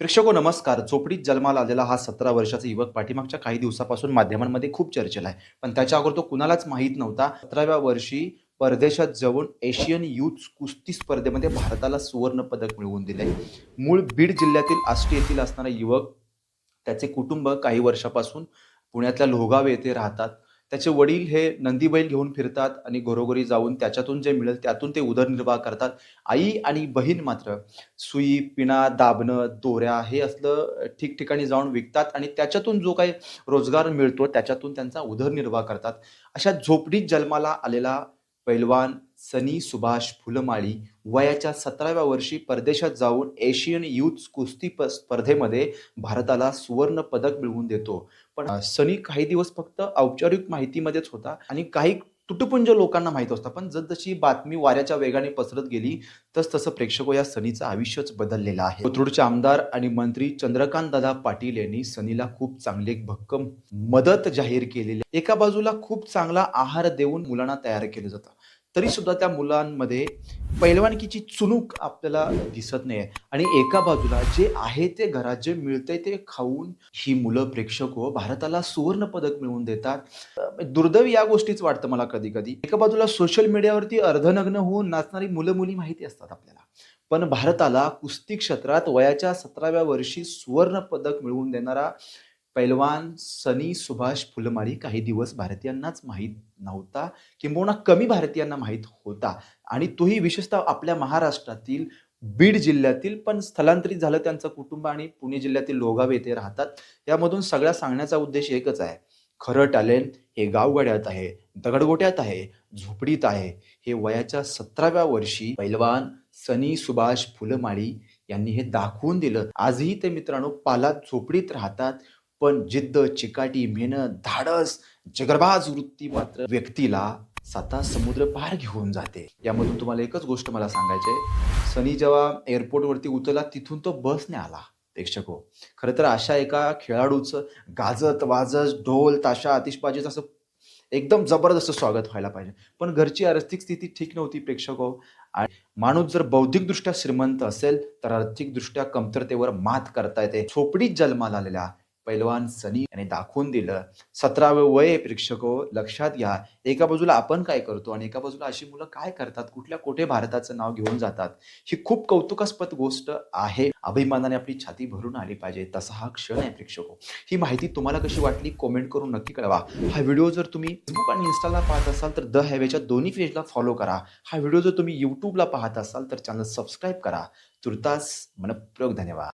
प्रेक्षको नमस्कार. चोपडीत जन्माला आलेला हा सतरा वर्षाचा युवक पाठीमागच्या काही दिवसापासून माध्यमांमध्ये खूप चर्चेला आहे. पण त्याच्या अगोदर तो कुणालाच माहीत नव्हता. सतराव्या वर्षी परदेशात जाऊन एशियन युथ कुस्ती स्पर्धेमध्ये भारताला सुवर्ण पदक मिळवून दिले. मूळ बीड जिल्ह्यातील आष्टी येथील असणारा युवक त्याचे कुटुंब काही वर्षापासून पुण्यातल्या लोहगाव येथे राहतात. त्याचे वडील हे नंदी बैल घेऊन फिरतात आणि घरोघरी जाऊन त्याच्यातून जे मिळेल त्यातून ते उदरनिर्वाह करतात. आई आणि बहीण मात्र सुई पिणा दाबणं दोऱ्या हे असलं ठिकठिकाणी जाऊन विकतात आणि त्याच्यातून जो काही रोजगार मिळतो त्याच्यातून त्यांचा उदरनिर्वाह करतात. अशा झोपडीत जन्माला आलेला पैलवान सनी सुभाष फुलमाळी वयाच्या सतराव्या वर्षी परदेशात जाऊन एशियन युथ कुस्ती प- स्पर्धेमध्ये भारताला सुवर्ण पदक मिळवून देतो. पण सनी काही दिवस फक्त औपचारिक माहितीमध्येच होता आणि काही तुटपुंज लोकांना माहीत असतं. पण जसजशी बातमी वाऱ्याच्या वेगाने पसरत गेली तस तसं प्रेक्षक या सनीचं आयुष्यच बदललेलं आहे. कोथरूडचे आमदार आणि मंत्री चंद्रकांत दादा पाटील यांनी सनीला खूप चांगली एक भक्कम मदत जाहीर केलेली एका बाजूला खूप चांगला आहार देऊन मुलांना तयार केलं जातं. तरी सुद्धा त्या मुलांमध्ये पैलवानकीची चुणूक आपल्याला दिसत नाही आणि एका बाजूला जे आहे ते घरात जे मिळतंय ते खाऊन ही मुलं प्रेक्षक हो भारताला सुवर्ण पदक मिळवून देतात. दुर्दैव या गोष्टीच वाटतं मला कधी कधी एका बाजूला सोशल मीडियावरती अर्धनग्न होऊन नाचणारी मुलं मुली माहिती असतात आपल्याला. पण भारताला कुस्ती क्षेत्रात वयाच्या सतराव्या वर्षी सुवर्ण पदक मिळवून देणारा पैलवान सनी सुभाष फुलमाळी काही दिवस भारतीयांनाच माहीत नव्हता किंबहुना कमी भारतीयांना माहीत होता. आणि तोही विशेषतः आपल्या महाराष्ट्रातील बीड जिल्ह्यातील पण स्थलांतरित झालं त्यांचं कुटुंब आणि पुणे जिल्ह्यातील लोगाव येथे राहतात. यामधून सगळ्या सांगण्याचा उद्देश एकच आहे. खरं टॅलेंट हे गावगाड्यात आहे दगडगोट्यात आहे झोपडीत आहे. हे वयाच्या सतराव्या वर्षी पैलवान सनी सुभाष फुलमाळी यांनी हे दाखवून दिलं. आजही ते मित्रांनो पालात झोपडीत राहतात. पण जिद्द चिकाटी मेहनत धाडस जगरबाज वृत्ती मात्र व्यक्तीला साता समुद्र पार घेऊन जाते. यामधून तुम्हाला एकच गोष्ट मला सांगायची आहे. सनी जेव्हा एअरपोर्टवरती उतरला तिथून तो बसने आला प्रेक्षक हो. खरं तर अशा एका खेळाडूचं गाजत वाजत ढोल ताशा आतिषबाजीचं असं एकदम जबरदस्त स्वागत व्हायला पाहिजे. पण घरची आर्थिक स्थिती ठीक नव्हती प्रेक्षक हो. आणि माणूस जर बौद्धिकदृष्ट्या श्रीमंत असेल तर आर्थिकदृष्ट्या कमतरतेवर मात करता येते. झोपडीत जन्माला आलेल्या पैलवान सनी यांनी दाखवून दिलं. सतरावे वय आहे लक्षात घ्या. एका बाजूला आपण काय करतो आणि एका बाजूला अशी मुलं काय करतात? कुठल्या कुठे भारताचं नाव घेऊन जातात? ही खूप कौतुकास्पद गोष्ट आहे. अभिमानाने आपली छाती भरून आली पाहिजे. तसा हा क्षण आहे प्रेक्षको. ही माहिती तुम्हाला कशी वाटली? कमेंट करून नक्की कळवा. हा व्हिडिओ जर तुम्ही फेसबुक आणि इन्स्टाला पाहत असाल तर द हॅवेच्या दोन्ही पेजला फॉलो करा. हा व्हिडिओ जर तुम्ही युट्यूबला पाहत असाल तर चॅनल सबस्क्राईब करा. तुर्तास मनपूर्वक धन्यवाद.